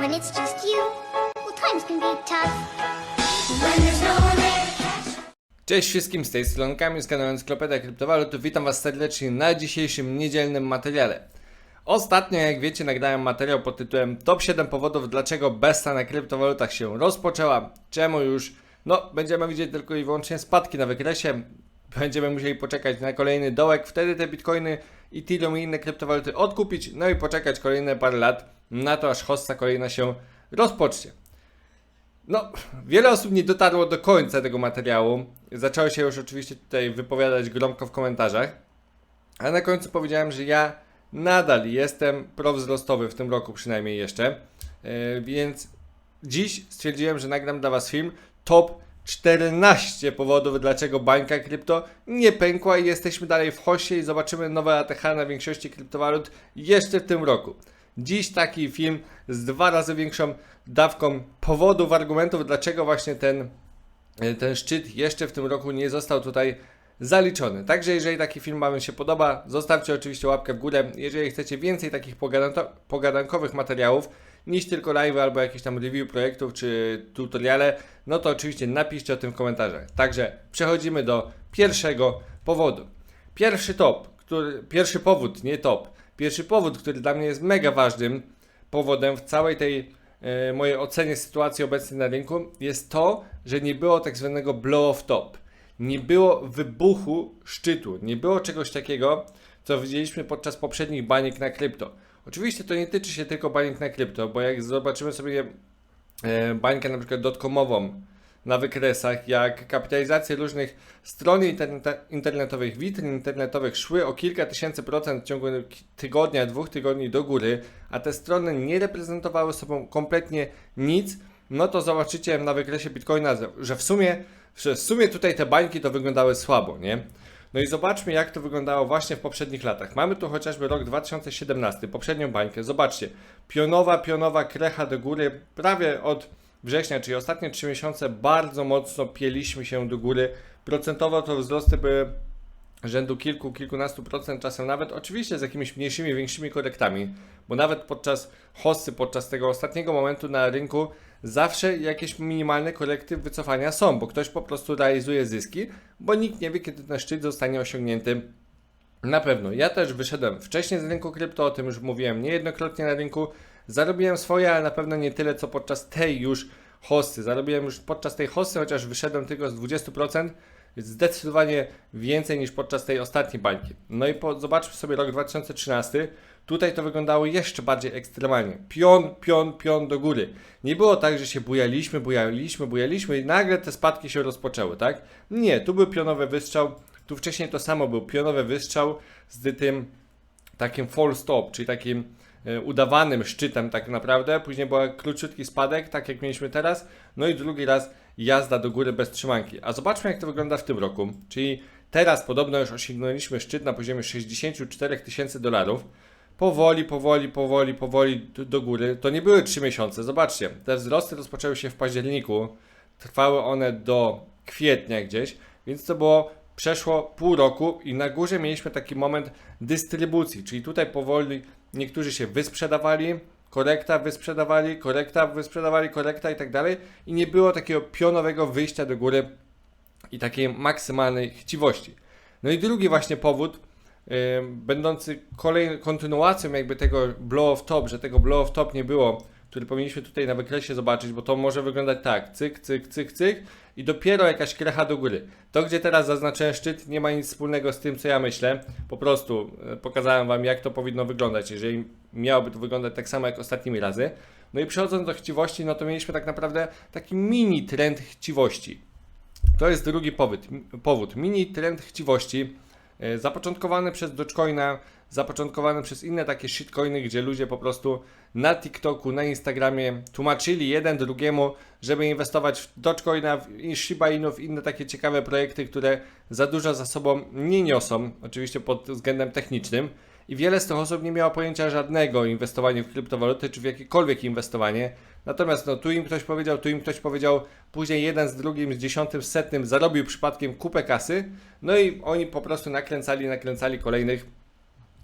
when it's just you, well, times can be tough. When there's no one Cześć wszystkim, z tej strony z kanału Encyklopedia Kryptowalut. Witam Was serdecznie na dzisiejszym niedzielnym materiale. Ostatnio, jak wiecie, nagrałem materiał pod tytułem Top 7 powodów, dlaczego besta na kryptowalutach się rozpoczęła. Czemu już? No, będziemy widzieć tylko i wyłącznie spadki na wykresie. Będziemy musieli poczekać na kolejny dołek, wtedy te bitcoiny, Ethereum i inne kryptowaluty odkupić, no i poczekać kolejne parę lat na to, aż hossa kolejna się rozpocznie. No, wiele osób nie dotarło do końca tego materiału. Zaczęło się już oczywiście tutaj wypowiadać gromko w komentarzach. A na końcu powiedziałem, że ja nadal jestem prowzrostowy w tym roku przynajmniej jeszcze. Yy, więc dziś stwierdziłem, że nagram dla Was film top 14 powodów, dlaczego bańka krypto nie pękła i jesteśmy dalej w hosie i zobaczymy nowe ATH na większości kryptowalut jeszcze w tym roku. Dziś taki film z dwa razy większą dawką powodów, argumentów, dlaczego właśnie ten, e, ten szczyt jeszcze w tym roku nie został tutaj zaliczony. Także jeżeli taki film Wam się podoba, zostawcie oczywiście łapkę w górę. Jeżeli chcecie więcej takich pogadankowych materiałów niż tylko live albo jakieś tam review projektów czy tutoriale, no to oczywiście napiszcie o tym w komentarzach. Także przechodzimy do pierwszego powodu. Pierwszy top, który, pierwszy powód, nie top. Pierwszy powód, który dla mnie jest mega ważnym powodem w całej tej e, mojej ocenie sytuacji obecnej na rynku, jest to, że nie było tak zwanego blow off top. Nie było wybuchu szczytu. Nie było czegoś takiego, co widzieliśmy podczas poprzednich baniek na krypto. Oczywiście to nie tyczy się tylko baniek na krypto, bo jak zobaczymy sobie e, bańkę na przykład dotcomową na wykresach, jak kapitalizacje różnych stron internetowych, witryn internetowych szły o kilka tysięcy procent w ciągu tygodnia, dwóch tygodni do góry, a te strony nie reprezentowały sobą kompletnie nic, no to zobaczycie na wykresie Bitcoina, że w sumie, że w sumie tutaj te bańki to wyglądały słabo, nie? No i zobaczmy, jak to wyglądało właśnie w poprzednich latach. Mamy tu chociażby rok 2017, poprzednią bańkę. Zobaczcie, pionowa, pionowa krecha do góry, prawie od września, czyli ostatnie 3 miesiące, bardzo mocno pieliśmy się do góry. Procentowo to wzrosty były rzędu kilku, kilkunastu procent, czasem nawet oczywiście z jakimiś mniejszymi, większymi korektami, bo nawet podczas hossy, podczas tego ostatniego momentu na rynku zawsze jakieś minimalne korekty wycofania są, bo ktoś po prostu realizuje zyski, bo nikt nie wie, kiedy ten szczyt zostanie osiągnięty na pewno. Ja też wyszedłem wcześniej z rynku krypto, o tym już mówiłem niejednokrotnie na rynku. Zarobiłem swoje, ale na pewno nie tyle, co podczas tej już hossy. Zarobiłem już podczas tej hossy, chociaż wyszedłem tylko z 20%, więc zdecydowanie więcej niż podczas tej ostatniej bańki. No i po, zobaczmy sobie rok 2013. Tutaj to wyglądało jeszcze bardziej ekstremalnie. Pion, pion, pion do góry. Nie było tak, że się bujaliśmy, bujaliśmy, bujaliśmy i nagle te spadki się rozpoczęły, tak? Nie, tu był pionowy wystrzał, tu wcześniej to samo był pionowy wystrzał z tym takim fall stop, czyli takim e, udawanym szczytem tak naprawdę. Później był króciutki spadek, tak jak mieliśmy teraz. No i drugi raz jazda do góry bez trzymanki. A zobaczmy jak to wygląda w tym roku. Czyli teraz podobno już osiągnęliśmy szczyt na poziomie 64 tysięcy dolarów. Powoli, powoli, powoli, powoli do, góry. To nie były 3 miesiące. Zobaczcie, te wzrosty rozpoczęły się w październiku. Trwały one do kwietnia gdzieś, więc to było przeszło pół roku i na górze mieliśmy taki moment dystrybucji, czyli tutaj powoli niektórzy się wysprzedawali, korekta wysprzedawali, korekta wysprzedawali, korekta i tak dalej i nie było takiego pionowego wyjścia do góry i takiej maksymalnej chciwości. No i drugi właśnie powód, yy, będący kolejną kontynuacją jakby tego blow of top, że tego blow of top nie było, który powinniśmy tutaj na wykresie zobaczyć, bo to może wyglądać tak, cyk, cyk, cyk, cyk i dopiero jakaś krecha do góry. To, gdzie teraz zaznaczyłem szczyt, nie ma nic wspólnego z tym, co ja myślę. Po prostu e, pokazałem Wam, jak to powinno wyglądać, jeżeli miałoby to wyglądać tak samo jak ostatnimi razy. No i przechodząc do chciwości, no to mieliśmy tak naprawdę taki mini trend chciwości. To jest drugi powód. powód. Mini trend chciwości, e, zapoczątkowany przez Dogecoina, zapoczątkowany przez inne takie shitcoiny, gdzie ludzie po prostu na TikToku, na Instagramie tłumaczyli jeden drugiemu, żeby inwestować w Dogecoina, w Shiba Inu, w inne takie ciekawe projekty, które za dużo za sobą nie niosą, oczywiście pod względem technicznym. I wiele z tych osób nie miało pojęcia żadnego o inwestowaniu w kryptowaluty czy w jakiekolwiek inwestowanie. Natomiast no, tu im ktoś powiedział, tu im ktoś powiedział, później jeden z drugim, z dziesiątym, z setnym zarobił przypadkiem kupę kasy. No i oni po prostu nakręcali, nakręcali kolejnych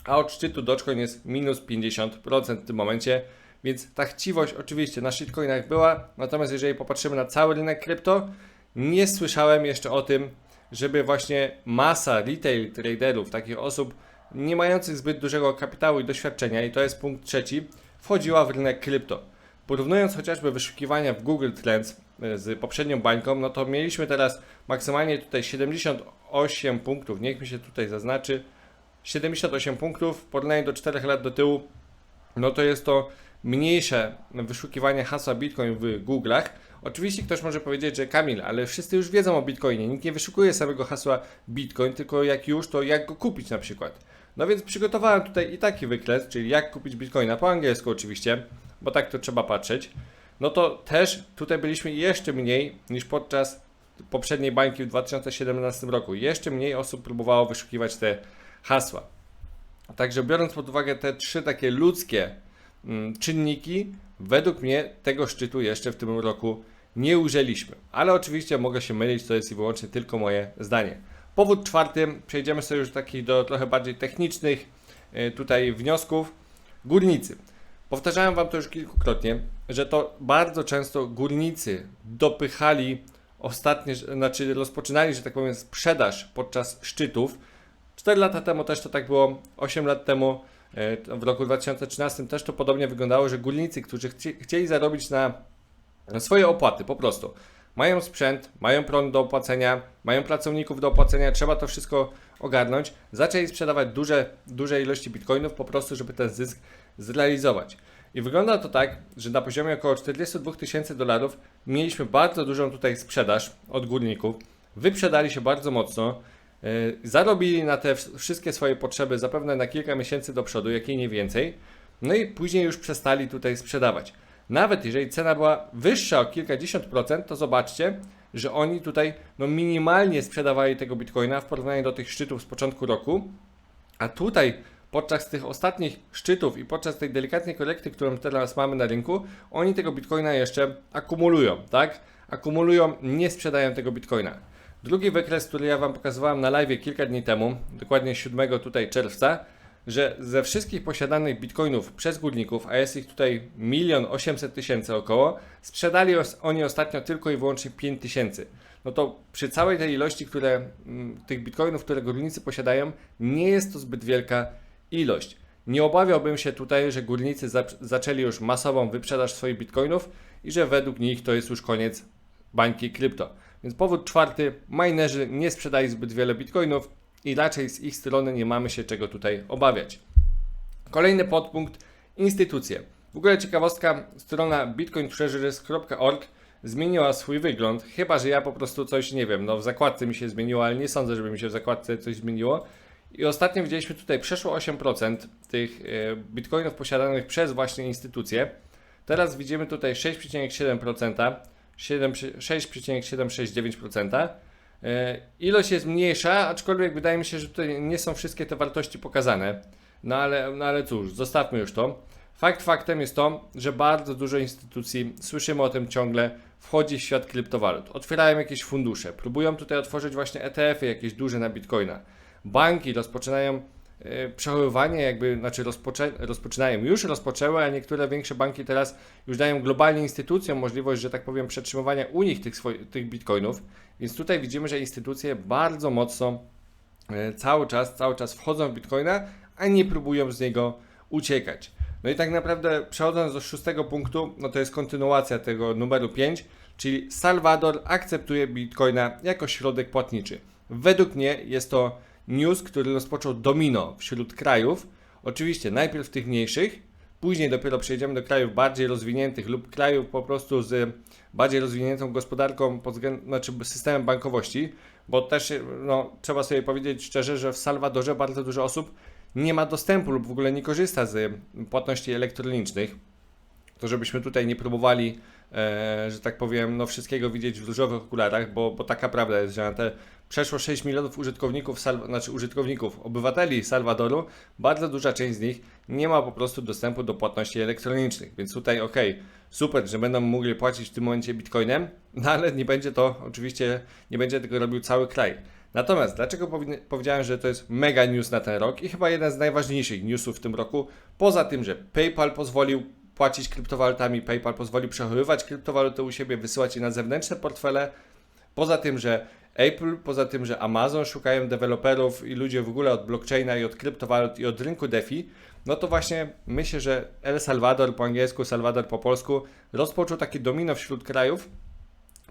a od szczytu Dogecoin jest minus 50% w tym momencie. Więc ta chciwość oczywiście na shitcoinach była, natomiast jeżeli popatrzymy na cały rynek krypto, nie słyszałem jeszcze o tym, żeby właśnie masa retail traderów, takich osób nie mających zbyt dużego kapitału i doświadczenia, i to jest punkt trzeci, wchodziła w rynek krypto. Porównując chociażby wyszukiwania w Google Trends e, z poprzednią bańką, no to mieliśmy teraz maksymalnie tutaj 78 punktów, niech mi się tutaj zaznaczy, 78 punktów w porównaniu do 4 lat do tyłu, no to jest to mniejsze wyszukiwanie hasła Bitcoin w Google'ach. Oczywiście ktoś może powiedzieć, że Kamil, ale wszyscy już wiedzą o Bitcoinie, nikt nie wyszukuje samego hasła Bitcoin, tylko jak już, to jak go kupić na przykład. No więc przygotowałem tutaj i taki wykres, czyli jak kupić Bitcoina po angielsku oczywiście, bo tak to trzeba patrzeć. No to też tutaj byliśmy jeszcze mniej niż podczas poprzedniej bańki w 2017 roku. Jeszcze mniej osób próbowało wyszukiwać te hasła. Także biorąc pod uwagę te trzy takie ludzkie mm, czynniki, według mnie tego szczytu jeszcze w tym roku nie użyliśmy. Ale oczywiście mogę się mylić, to jest i wyłącznie tylko moje zdanie. Powód czwarty, przejdziemy sobie już takich do trochę bardziej technicznych y, tutaj wniosków. Górnicy. Powtarzałem Wam to już kilkukrotnie, że to bardzo często górnicy dopychali ostatnie, znaczy rozpoczynali, że tak powiem, sprzedaż podczas szczytów. 4 lata temu też to tak było, 8 lat temu, e, w roku 2013 też to podobnie wyglądało, że górnicy, którzy chci, chcieli zarobić na swoje opłaty, po prostu. Mają sprzęt, mają prąd do opłacenia, mają pracowników do opłacenia, trzeba to wszystko ogarnąć. Zaczęli sprzedawać duże, duże ilości bitcoinów po prostu, żeby ten zysk zrealizować. I wygląda to tak, że na poziomie około 42 tysięcy dolarów mieliśmy bardzo dużą tutaj sprzedaż od górników. Wyprzedali się bardzo mocno. Yy, Zarobili na te wsz- wszystkie swoje potrzeby zapewne na kilka miesięcy do przodu, jak i nie więcej. No i później już przestali tutaj sprzedawać. Nawet jeżeli cena była wyższa o kilkadziesiąt procent, to zobaczcie, że oni tutaj no minimalnie sprzedawali tego bitcoina w porównaniu do tych szczytów z początku roku. A tutaj podczas tych ostatnich szczytów i podczas tej delikatnej korekty, którą teraz mamy na rynku, oni tego bitcoina jeszcze akumulują, tak? Akumulują, nie sprzedają tego bitcoina. Drugi wykres, który ja Wam pokazywałem na live kilka dni temu, dokładnie 7 tutaj czerwca, że ze wszystkich posiadanych bitcoinów przez górników, a jest ich tutaj milion 800 tysięcy około, sprzedali oni ostatnio tylko i wyłącznie 5 tysięcy. No to przy całej tej ilości, które, mm, tych bitcoinów, które górnicy posiadają, nie jest to zbyt wielka ilość. Nie obawiałbym się tutaj, że górnicy zac- zaczęli już masową wyprzedaż swoich bitcoinów i że według nich to jest już koniec bańki krypto. Więc powód czwarty, minerzy nie sprzedali zbyt wiele bitcoinów i raczej z ich strony nie mamy się czego tutaj obawiać. Kolejny podpunkt instytucje. W ogóle ciekawostka, strona bitcointreasures.org zmieniła swój wygląd, chyba że ja po prostu coś nie wiem, no w zakładce mi się zmieniło, ale nie sądzę, żeby mi się w zakładce coś zmieniło. I ostatnio widzieliśmy tutaj przeszło 8% tych e, bitcoinów posiadanych przez właśnie instytucje. Teraz widzimy tutaj 6,7%, 7 6,769%. E, Ilość jest mniejsza, aczkolwiek wydaje mi się, że tutaj nie są wszystkie te wartości pokazane. No ale, no ale cóż, zostawmy już to. Fakt faktem jest to, że bardzo dużo instytucji, słyszymy o tym ciągle, wchodzi w świat kryptowalut. Otwierają jakieś fundusze, próbują tutaj otworzyć właśnie ETF-y jakieś duże na bitcoina. Banki rozpoczynają e, przechowywanie, jakby, znaczy rozpoczę, rozpoczynają, już rozpoczęły, a niektóre większe banki teraz już dają globalnie instytucjom możliwość, że tak powiem, przetrzymywania u nich tych, swoi- tych bitcoinów. Więc tutaj widzimy, że instytucje bardzo mocno e, cały czas, cały czas wchodzą w bitcoina, a nie próbują z niego uciekać. No i tak naprawdę przechodząc do szóstego punktu, no to jest kontynuacja tego numeru 5, czyli Salwador akceptuje bitcoina jako środek płatniczy. Według mnie jest to news, który rozpoczął domino wśród krajów. Oczywiście najpierw tych mniejszych, później dopiero przejdziemy do krajów bardziej rozwiniętych lub krajów po prostu z bardziej rozwiniętą gospodarką pod względem, znaczy systemem bankowości, bo też no, trzeba sobie powiedzieć szczerze, że w Salwadorze bardzo dużo osób nie ma dostępu lub w ogóle nie korzysta z płatności elektronicznych. To żebyśmy tutaj nie próbowali, e, że tak powiem, no wszystkiego widzieć w różowych okularach, bo, bo taka prawda jest, że na te przeszło 6 milionów użytkowników, znaczy użytkowników, obywateli Salwadoru, bardzo duża część z nich nie ma po prostu dostępu do płatności elektronicznych. Więc tutaj okej, super, że będą mogli płacić w tym momencie bitcoinem, no ale nie będzie to, oczywiście nie będzie tego robił cały kraj. Natomiast dlaczego powiedziałem, że to jest mega news na ten rok i chyba jeden z najważniejszych newsów w tym roku, poza tym, że PayPal pozwolił płacić kryptowalutami, PayPal pozwoli przechowywać kryptowaluty u siebie, wysyłać je na zewnętrzne portfele. Poza tym, że Apple, poza tym, że Amazon szukają deweloperów i ludzie w ogóle od blockchaina i od kryptowalut i od rynku DeFi, no to właśnie myślę, że El Salvador po angielsku, Salvador po polsku rozpoczął takie domino wśród krajów,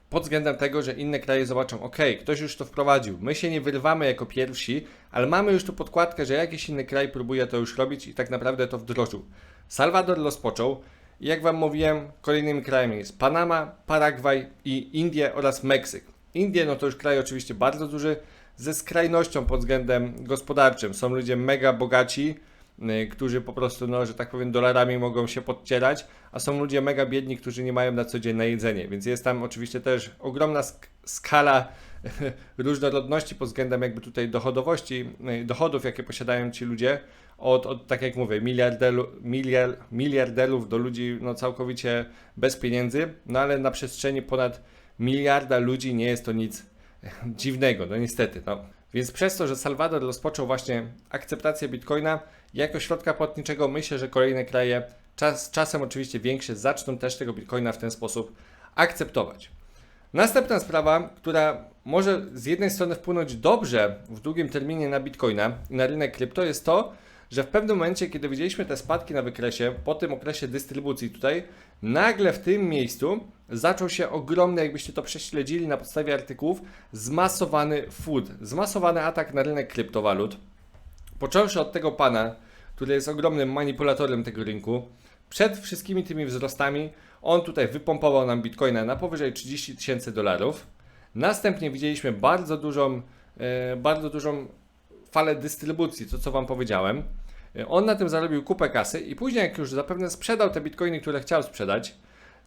pod względem tego, że inne kraje zobaczą, ok, ktoś już to wprowadził, my się nie wyrywamy jako pierwsi, ale mamy już tu podkładkę, że jakiś inny kraj próbuje to już robić i tak naprawdę to wdrożył. Salwador rozpoczął jak Wam mówiłem, kolejnymi krajami jest Panama, Paragwaj i Indie oraz Meksyk. Indie no to już kraj oczywiście bardzo duży, ze skrajnością pod względem gospodarczym. Są ludzie mega bogaci, y, którzy po prostu, no, że tak powiem, dolarami mogą się podcierać, a są ludzie mega biedni, którzy nie mają na co dzień na jedzenie, więc jest tam oczywiście też ogromna sk- skala różnorodności pod względem jakby tutaj dochodowości, y, dochodów, jakie posiadają ci ludzie, od, od tak jak mówię, miliardelu, miliard, miliarderów do ludzi no, całkowicie bez pieniędzy, no ale na przestrzeni ponad miliarda ludzi nie jest to nic dziwnego, no niestety. No. Więc przez to, że Salwador rozpoczął właśnie akceptację Bitcoina jako środka płatniczego, myślę, że kolejne kraje, czas, czasem oczywiście większe, zaczną też tego Bitcoina w ten sposób akceptować. Następna sprawa, która może z jednej strony wpłynąć dobrze w długim terminie na Bitcoina i na rynek krypto, jest to, że w pewnym momencie, kiedy widzieliśmy te spadki na wykresie, po tym okresie dystrybucji tutaj, nagle w tym miejscu zaczął się ogromny, jakbyście to prześledzili na podstawie artykułów, zmasowany food, zmasowany atak na rynek kryptowalut. Począwszy od tego pana, który jest ogromnym manipulatorem tego rynku, przed wszystkimi tymi wzrostami, on tutaj wypompował nam bitcoina na powyżej 30 tysięcy dolarów. Następnie widzieliśmy bardzo dużą, e, bardzo dużą falę dystrybucji, to co Wam powiedziałem. On na tym zarobił kupę kasy i później jak już zapewne sprzedał te bitcoiny, które chciał sprzedać,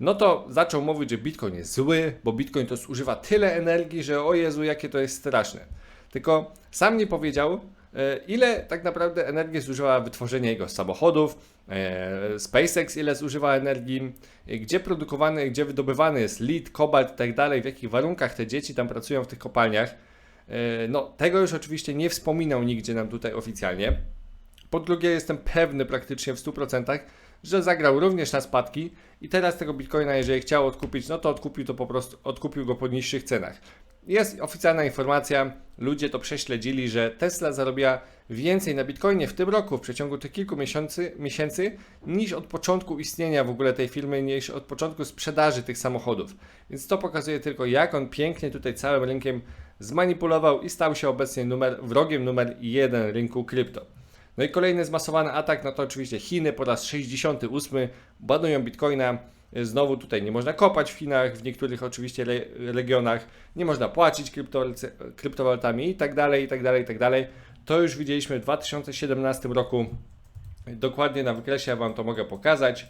no to zaczął mówić, że bitcoin jest zły, bo bitcoin to zużywa tyle energii, że o Jezu, jakie to jest straszne. Tylko sam nie powiedział, e, ile tak naprawdę energii zużywa wytworzenie jego samochodów, e, SpaceX ile zużywa energii, e, gdzie produkowany, gdzie wydobywany jest lit, kobalt i tak dalej, w jakich warunkach te dzieci tam pracują w tych kopalniach. No, tego już oczywiście nie wspominał nigdzie nam tutaj oficjalnie. Po drugie, jestem pewny praktycznie w 100%, że zagrał również na spadki i teraz tego bitcoina, jeżeli chciał odkupić, no to odkupił to po prostu, odkupił go po niższych cenach. Jest oficjalna informacja, ludzie to prześledzili, że Tesla zarobiła więcej na bitcoinie w tym roku, w przeciągu tych kilku miesięcy, miesięcy, niż od początku istnienia w ogóle tej firmy, niż od początku sprzedaży tych samochodów. Więc to pokazuje tylko, jak on pięknie tutaj całym rynkiem zmanipulował i stał się obecnie numer, wrogiem numer jeden rynku krypto. No i kolejny zmasowany atak, no to oczywiście Chiny po raz 68 banują bitcoina. Znowu tutaj nie można kopać w Chinach, w niektórych oczywiście re regionach, nie można płacić kryptowalutami i tak dalej, i tak dalej, i tak dalej. To już widzieliśmy w 2017 roku, dokładnie na wykresie ja Wam to mogę pokazać.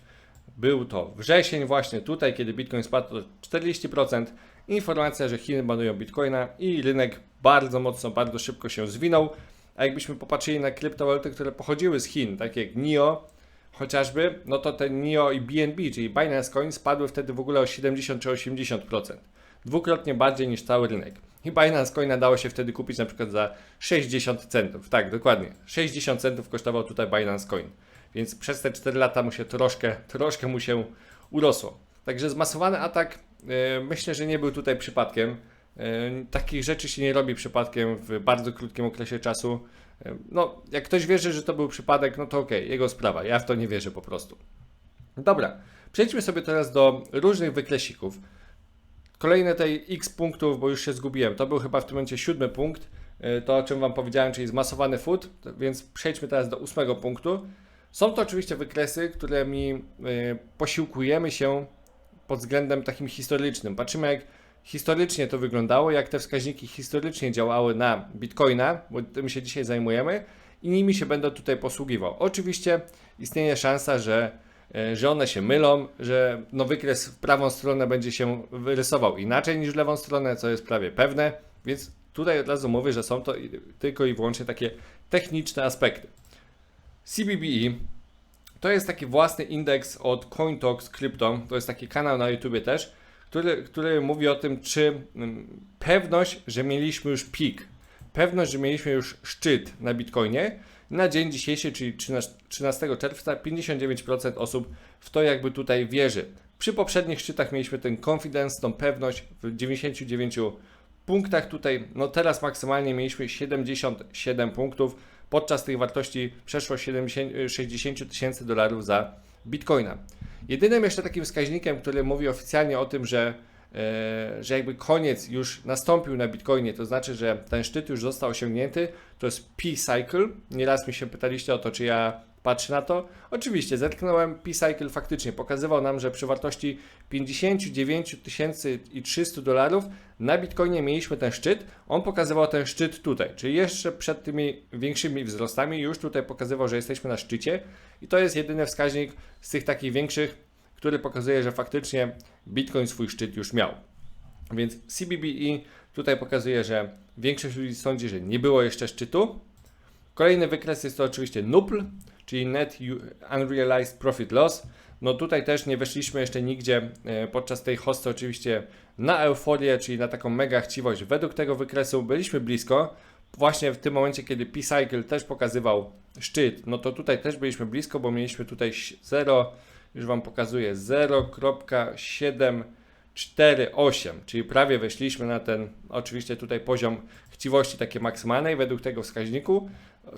Był to wrzesień właśnie tutaj, kiedy Bitcoin spadł o 40%. Informacja, że Chiny banują Bitcoina i rynek bardzo mocno, bardzo szybko się zwinął. A jakbyśmy popatrzyli na kryptowaluty, które pochodziły z Chin, takie jak NIO chociażby, no to te NIO i BNB, czyli Binance Coin spadły wtedy w ogóle o 70 czy 80%. Dwukrotnie bardziej niż cały rynek. I Binance Coina dało się wtedy kupić na przykład za 60 centów. Tak, dokładnie. 60 centów kosztował tutaj Binance Coin. Więc przez te 4 lata mu się troszkę, troszkę mu się urosło. Także zmasowany atak e, myślę, że nie był tutaj przypadkiem. Takich rzeczy się nie robi przypadkiem w bardzo krótkim okresie czasu. No, jak ktoś wierzy, że to był przypadek, no to okej, jego sprawa. Ja w to nie wierzę po prostu. Dobra, przejdźmy sobie teraz do różnych wyklesików. Kolejne tej x punktów, bo już się zgubiłem. To był chyba w tym momencie siódmy punkt. e, To, o czym Wam powiedziałem, czyli zmasowany food. Więc przejdźmy teraz do ósmego punktu. Są to oczywiście wykresy, którymi e, posiłkujemy się pod względem takim historycznym. Patrzymy, jak historycznie to wyglądało, jak te wskaźniki historycznie działały na Bitcoina, bo tym się dzisiaj zajmujemy i nimi się będę tutaj posługiwał. Oczywiście istnieje szansa, że, e, że one się mylą, że no wykres w prawą stronę będzie się wyrysował inaczej niż w lewą stronę, co jest prawie pewne, więc tutaj od razu mówię, że są to tylko i wyłącznie takie techniczne aspekty. CBBE to jest taki własny indeks od CoinTalks Crypto, to jest taki kanał na YouTubie też, który, który mówi o tym, czy mm, pewność, że mieliśmy już pik, pewność, że mieliśmy już szczyt na Bitcoinie Na dzień dzisiejszy, czyli 13 13 czerwca, 59% osób w to jakby tutaj wierzy. Przy poprzednich szczytach mieliśmy ten confidence, tą pewność w 99 punktach tutaj, no teraz maksymalnie mieliśmy 77 punktów, podczas tych wartości przeszło 70, 60 tysięcy dolarów za bitcoina. Jedynym jeszcze takim wskaźnikiem, który mówi oficjalnie o tym, że, e, że jakby koniec już nastąpił na bitcoinie, to znaczy, że ten szczyt już został osiągnięty, to jest P-Cycle. Nieraz mi się pytaliście o to, czy ja patrzę na to. Oczywiście, zerknąłem, P-Cycle faktycznie pokazywał nam, że przy wartości 59 300 dolarów na Bitcoinie mieliśmy ten szczyt. On pokazywał ten szczyt tutaj, czyli jeszcze przed tymi większymi wzrostami już tutaj pokazywał, że jesteśmy na szczycie i to jest jedyny wskaźnik z tych takich większych, który pokazuje, że faktycznie Bitcoin swój szczyt już miał. Więc CBBE tutaj pokazuje, że większość ludzi sądzi, że nie było jeszcze szczytu. Kolejny wykres jest to oczywiście NUPL, czyli Net Unrealized Profit Loss. No tutaj też nie weszliśmy jeszcze nigdzie e, podczas tej hosty oczywiście na euforię, czyli na taką mega chciwość. Według tego wykresu byliśmy blisko. Właśnie w tym momencie, kiedy P-Cycle też pokazywał szczyt, no to tutaj też byliśmy blisko, bo mieliśmy tutaj 0, już Wam pokazuję, 0.748, czyli prawie weszliśmy na ten, oczywiście tutaj poziom chciwości takiej maksymalnej według tego wskaźniku.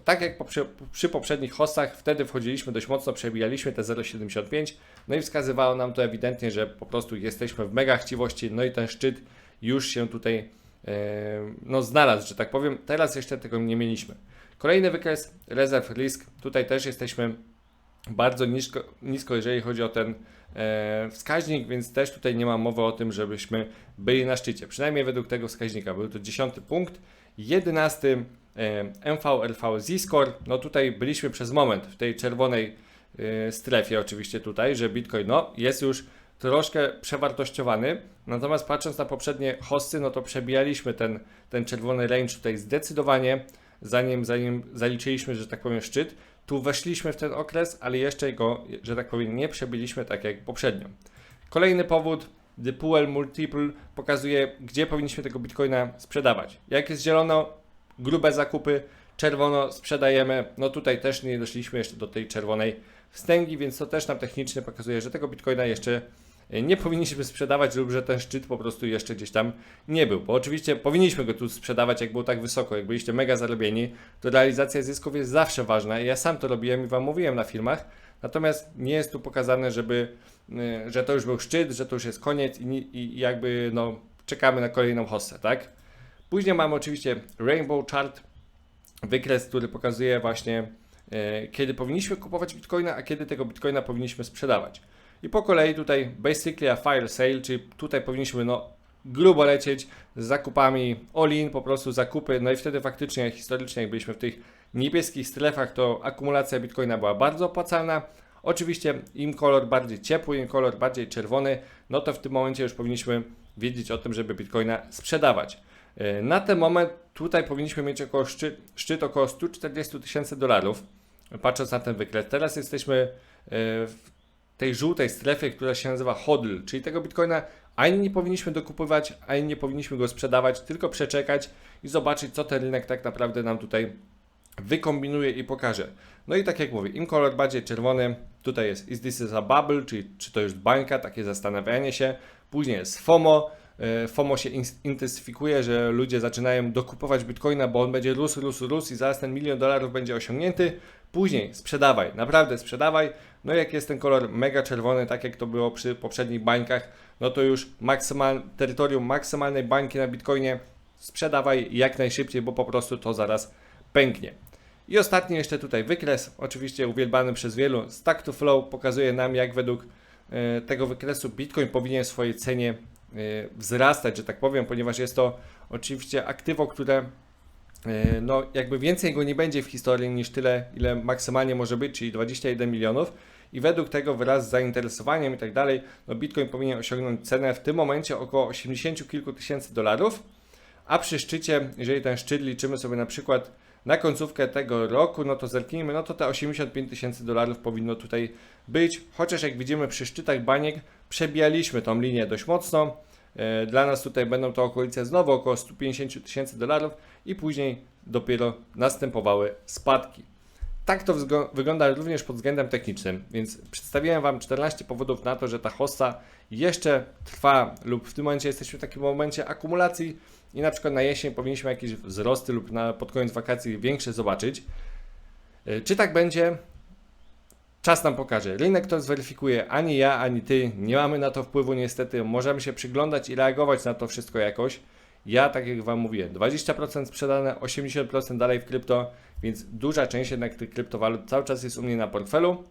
Tak jak poprze- przy poprzednich hostach, wtedy wchodziliśmy dość mocno, przebijaliśmy te 0,75, no i wskazywało nam to ewidentnie, że po prostu jesteśmy w mega chciwości, no i ten szczyt już się tutaj e, no, znalazł, że tak powiem. Teraz jeszcze tego nie mieliśmy. Kolejny wykres, rezerw risk, tutaj też jesteśmy bardzo nisko, nisko jeżeli chodzi o ten e, wskaźnik, więc też tutaj nie ma mowy o tym, żebyśmy byli na szczycie. Przynajmniej według tego wskaźnika. Był to 10 punkt. 11 e, MVRV Z-Score. No tutaj byliśmy przez moment w tej czerwonej e, strefie oczywiście tutaj, że Bitcoin no, jest już troszkę przewartościowany. Natomiast patrząc na poprzednie hosty, no to przebijaliśmy ten, ten czerwony range tutaj zdecydowanie, zanim, zanim zaliczyliśmy, że tak powiem, szczyt. Tu weszliśmy w ten okres, ale jeszcze go, że tak powiem, nie przebiliśmy tak jak poprzednio. Kolejny powód, The Puel Multiple pokazuje, gdzie powinniśmy tego bitcoina sprzedawać. Jak jest zielono, grube zakupy, czerwono sprzedajemy. No tutaj też nie doszliśmy jeszcze do tej czerwonej wstęgi, więc to też nam technicznie pokazuje, że tego bitcoina jeszcze nie powinniśmy sprzedawać lub że ten szczyt po prostu jeszcze gdzieś tam nie był. Bo oczywiście powinniśmy go tu sprzedawać, jak było tak wysoko, jak byliście mega zarobieni, to realizacja zysków jest zawsze ważna. Ja sam to robiłem i Wam mówiłem na filmach, natomiast nie jest tu pokazane, żeby, y, że to już był szczyt, że to już jest koniec i, i jakby no, czekamy na kolejną hossę, tak? Później mamy oczywiście Rainbow Chart, wykres, który pokazuje właśnie e, kiedy powinniśmy kupować bitcoina, a kiedy tego bitcoina powinniśmy sprzedawać. I po kolei tutaj basically a fire sale, czyli tutaj powinniśmy no grubo lecieć z zakupami all-in, po prostu zakupy, no i wtedy faktycznie historycznie jak byliśmy w tych niebieskich strefach, to akumulacja bitcoina była bardzo opłacalna. Oczywiście im kolor bardziej ciepły, im kolor bardziej czerwony, no to w tym momencie już powinniśmy wiedzieć o tym, żeby bitcoina sprzedawać. E, Na ten moment tutaj powinniśmy mieć około szczyt, szczyt około 140 tysięcy dolarów, patrząc na ten wykres. Teraz jesteśmy e, w tej żółtej strefie, która się nazywa hodl, czyli tego bitcoina ani nie powinniśmy dokupywać, ani nie powinniśmy go sprzedawać, tylko przeczekać i zobaczyć, co ten rynek tak naprawdę nam tutaj wykombinuje i pokaże. No i tak jak mówię, im kolor bardziej czerwony, tutaj jest is this is a bubble, czyli czy to już bańka, takie zastanawianie się. Później jest FOMO. E, FOMO się in- intensyfikuje, że ludzie zaczynają dokupować bitcoina, bo on będzie rósł, rósł, rósł i zaraz ten milion dolarów będzie osiągnięty. Później sprzedawaj, naprawdę sprzedawaj. No jak jest ten kolor mega czerwony, tak jak to było przy poprzednich bańkach, no to już maksymal, terytorium maksymalnej bańki na bitcoinie sprzedawaj jak najszybciej, bo po prostu to zaraz pęknie. I ostatni jeszcze tutaj wykres, oczywiście uwielbiany przez wielu, Stack to Flow pokazuje nam, jak według e, tego wykresu Bitcoin powinien swojej cenie e, wzrastać, że tak powiem, ponieważ jest to oczywiście aktywo, które no jakby więcej go nie będzie w historii niż tyle, ile maksymalnie może być, czyli 21 milionów. I według tego wraz z zainteresowaniem i tak dalej, no Bitcoin powinien osiągnąć cenę w tym momencie około 80 kilku tysięcy dolarów. A przy szczycie, jeżeli ten szczyt liczymy sobie na przykład na końcówkę tego roku, no to zerknijmy, no to te 85 tysięcy dolarów powinno tutaj być. Chociaż jak widzimy przy szczytach baniek, przebijaliśmy tą linię dość mocno. E, Dla nas tutaj będą to okolice znowu około 150 tysięcy dolarów i później dopiero następowały spadki. tak to wygląda również pod względem technicznym, więc przedstawiłem Wam 14 powodów na to, że ta hossa jeszcze trwa lub w tym momencie jesteśmy w takim momencie akumulacji i na przykład na jesień powinniśmy jakieś wzrosty lub na, pod koniec wakacji większe zobaczyć. E, Czy tak będzie? Czas nam pokaże. Rynek to zweryfikuje. Ani ja, ani ty nie mamy na to wpływu niestety. Możemy się przyglądać i reagować na to wszystko jakoś. Ja, tak jak Wam mówiłem, 20% sprzedane, 80% dalej w krypto, więc duża część jednak tych kryptowalut cały czas jest u mnie na portfelu.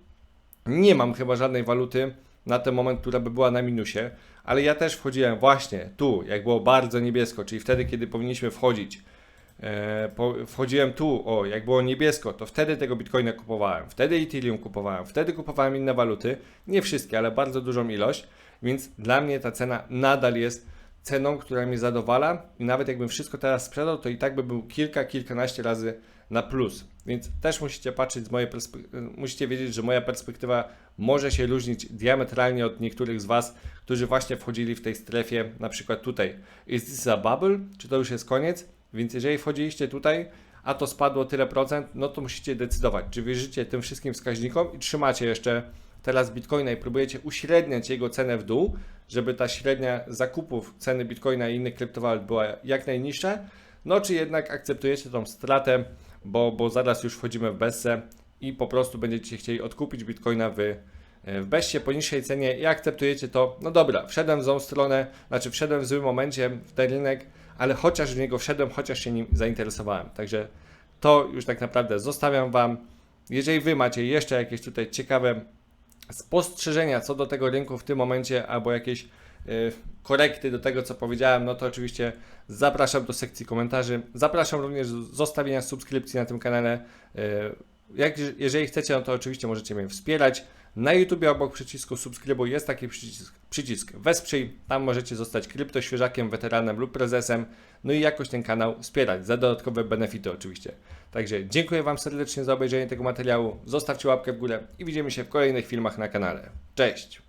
Nie mam chyba żadnej waluty na ten moment, która by była na minusie, ale ja też wchodziłem właśnie tu, jak było bardzo niebiesko, czyli wtedy, kiedy powinniśmy wchodzić. E, wchodziłem tu, o, jak było niebiesko, to wtedy tego bitcoina kupowałem, wtedy Ethereum kupowałem, wtedy kupowałem inne waluty, nie wszystkie, ale bardzo dużą ilość, więc dla mnie ta cena nadal jest ceną, która mnie zadowala i nawet jakbym wszystko teraz sprzedał, to i tak by był kilka, kilkanaście razy na plus. Więc też musicie patrzeć z mojej perspektywy, musicie wiedzieć, że moja perspektywa może się różnić diametralnie od niektórych z Was, którzy właśnie wchodzili w tej strefie, na przykład tutaj. Is this a bubble? Czy to już jest koniec? Więc jeżeli wchodziliście tutaj, a to spadło tyle procent, no to musicie decydować, czy wierzycie tym wszystkim wskaźnikom i trzymacie jeszcze teraz Bitcoina i próbujecie uśredniać jego cenę w dół, żeby ta średnia zakupów ceny Bitcoina i innych kryptowalut była jak najniższa, no czy jednak akceptujecie tą stratę, bo, bo zaraz już wchodzimy w Bessę i po prostu będziecie chcieli odkupić Bitcoina w, w Bessie po niższej cenie i akceptujecie to, no dobra, wszedłem w złą stronę, znaczy wszedłem w złym momencie w ten rynek, ale chociaż w niego wszedłem, chociaż się nim zainteresowałem. Także to już tak naprawdę zostawiam Wam. Jeżeli Wy macie jeszcze jakieś tutaj ciekawe spostrzeżenia co do tego rynku w tym momencie, albo jakieś y, korekty do tego, co powiedziałem, no to oczywiście zapraszam do sekcji komentarzy. Zapraszam również do zostawienia subskrypcji na tym kanale. Y, jak, jeżeli chcecie, no to oczywiście możecie mnie wspierać. Na YouTube obok przycisku subskrybuj jest taki przycisk, przycisk wesprzyj. Tam możecie zostać kryptoświeżakiem, weteranem lub prezesem. No i jakoś ten kanał wspierać za dodatkowe benefity oczywiście. Także dziękuję Wam serdecznie za obejrzenie tego materiału. Zostawcie łapkę w górę i widzimy się w kolejnych filmach na kanale. Cześć!